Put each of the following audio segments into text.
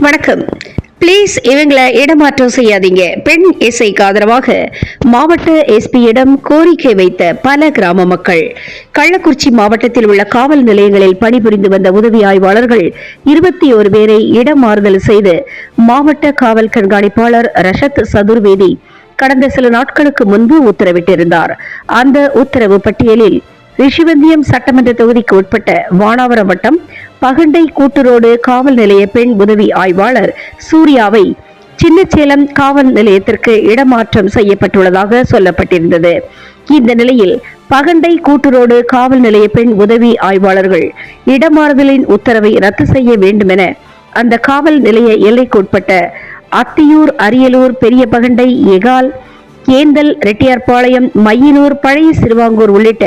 வணக்கம். ப்ளீஸ் இவங்களை இடமாற்றம் செய்யாதீங்க. பெண் இசைக்கு ஆதரவாக மாவட்ட எஸ்பியிடம் கோரிக்கை வைத்த பல கிராம மக்கள். கள்ளக்குறிச்சி மாவட்டத்தில் உள்ள காவல் நிலையங்களில் பணிபுரிந்து வந்த உதவி ஆய்வாளர்கள் இருபத்தி ஒரு பேரை இடமாறுதல் செய்து மாவட்ட காவல் கண்காணிப்பாளர் ரஷத் சதுர்வேதி கடந்த சில நாட்களுக்கு முன்பு உத்தரவிட்டிருந்தார். அந்த உத்தரவு பட்டியலில் ரிஷிவந்தியம் சட்டமன்ற தொகுதிக்கு உட்பட்ட வானாவரம் வட்டம் பகண்டை கூட்டுரோடு காவல் நிலைய பெண் உதவி ஆய்வாளர் சூர்யாவை சின்னச்சேலம் காவல் நிலையத்திற்கு இடமாற்றம் செய்யப்பட்டுள்ளதாக சொல்லப்பட்டிருந்தது. இந்த நிலையில் பகண்டை கூட்டுரோடு காவல் நிலைய பெண் உதவி ஆய்வாளர்கள் இடமாறுதலின் உத்தரவை ரத்து செய்ய வேண்டுமென அந்த காவல் நிலைய எல்லைக்குட்பட்ட அத்தியூர் அரியலூர் பெரிய பகண்டை எகால் கேந்தல் ரெட்டியார்பாளையம் மையனூர் பழைய சிறுவாங்கூர் உள்ளிட்ட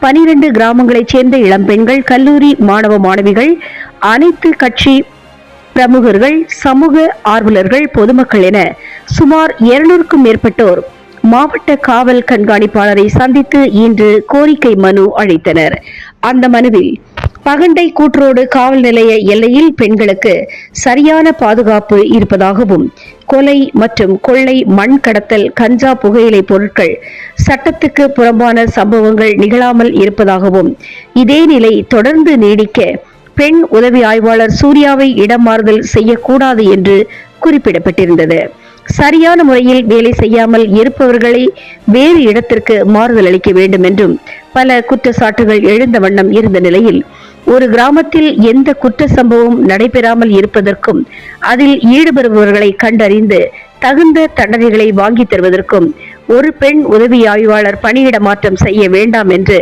பனிரெண்டு கிராமங்களைச் சேர்ந்த இளம்பெண்கள் கல்லூரி மாணவ மாணவிகள் அனைத்து கட்சி பிரமுகர்கள் சமூக ஆர்வலர்கள் பொதுமக்கள் என சுமார் இருநூறுக்கும் மேற்பட்டோர் மாவட்ட காவல் கண்காணிப்பாளரை சந்தித்து இன்று கோரிக்கை மனு அளித்தனர். அந்த மனுவில் பகண்டை கூற்றோடு காவல் நிலைய எல்லையில் பெண்களுக்கு சரியான பாதுகாப்பு இருப்பதாகவும் கொலை மற்றும் கொள்ளை மண் கடத்தல் கஞ்சா புகையிலை பொருட்கள் சட்டத்துக்கு புறம்பான சம்பவங்கள் நிகழாமல் இருப்பதாகவும் இதே நிலை தொடர்ந்து நீடிக்க பெண் உதவி ஆய்வாளர் சூர்யாவை இடமாறுதல் செய்யக்கூடாது என்று குறிப்பிடப்பட்டிருந்தது. சரியான முறையில் வேலை செய்யாமல் இருப்பவர்களை வேறு இடத்திற்கு மாறுதல் அளிக்க வேண்டும் என்றும் பல குற்றச்சாட்டுகள் எழுந்த வண்ணம் இருந்த நிலையில் ஒரு கிராமத்தில் எந்த குற்ற சம்பவம் நடைபெறாமல் இருப்பதற்கும் அதில் ஈடுபடுபவர்களை கண்டறிந்து தகுந்த தண்டனைகளை வாங்கித் தருவதற்கும் ஒரு பெண் உதவி ஆய்வாளர் பணியிட மாற்றம் செய்ய வேண்டாம் என்று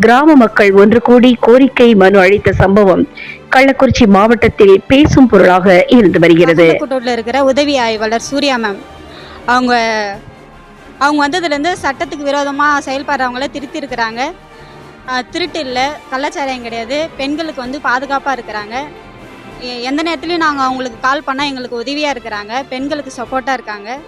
கிராம மக்கள் ஒன்று கூடி கோரிக்கை மனு அளித்த சம்பவம் கள்ளக்குறிச்சி மாவட்டத்தில் பேசும் பொருளாக இருந்து வருகிறது. இருக்கிற உதவி ஆய்வாளர் சூர்யா மேம் அவங்க அவங்க வந்ததுலேருந்து சட்டத்துக்கு விரோதமாக செயல்படுறவங்கள திருத்தி இருக்கிறாங்க திருட்டு இல்லை கள்ளச்சாராயம் கிடையாது. பெண்களுக்கு வந்து பாதுகாப்பாக இருக்கிறாங்க. எ- எந்த நேரத்துலையும் நாங்கள் அவங்களுக்கு கால் பண்ணால் எங்களுக்கு உதவியாக இருக்கிறாங்க. பெண்களுக்கு சப்போர்ட்டாக இருக்காங்க.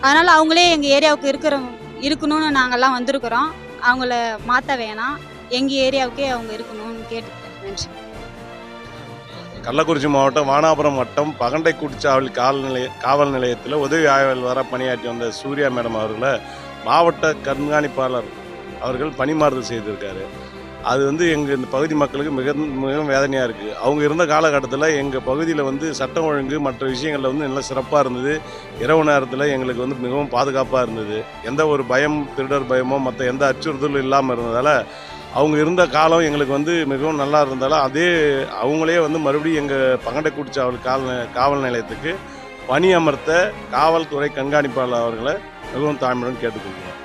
அதனால் அவங்களே எங்கள் ஏரியாவுக்கு இருக்கிற இருக்கணும்னு நாங்கள்லாம் வந்திருக்கிறோம். அவங்கள மாற்ற வேணாம். எங்கள் ஏரியாவுக்கே அவங்க இருக்கணும்னு கேட்டுக்கிறேன். நன்றி. கள்ளக்குறிச்சி மாவட்டம் வானாபுரம் வட்டம் பகண்டை குடிச்சாவல் காவல் நிலைய காவல் நிலையத்தில் உதவி ஆய்வாளராக பணியாற்றி வந்த சூர்யா மேடம் அவர்களை மாவட்ட கண்காணிப்பாளர் அவர்கள் பணிமாறுதல் செய்திருக்காரு. அது வந்து எங்கள் இந்த பகுதி மக்களுக்கு மிக மிகவும் வேதனையாக இருக்குது அவங்க இருந்த காலகட்டத்தில் எங்கள் பகுதியில் வந்து சட்டம் ஒழுங்கு மற்ற விஷயங்களில் வந்து நல்லா சிறப்பாக இருந்தது. இரவு நேரத்தில் எங்களுக்கு வந்து மிகவும் பாதுகாப்பாக இருந்தது. எந்த ஒரு பயம் திருடர் பயமோ மற்ற எந்த அச்சுறுத்தலும் இல்லாமல் இருந்ததால் அவங்க இருந்த காலம் எங்களுக்கு வந்து மிகவும் நல்லா இருந்தாலும் அதே அவங்களே வந்து மறுபடியும் எங்கள் பங்கண்டை சாவல் காவல் காவல் நிலையத்துக்கு பணி அமர்த்த காவல்துறை கண்காணிப்பாளர் அவர்களை மிகவும் தாழ்மையுடன் கேட்டுக்கொள்கிறோம்.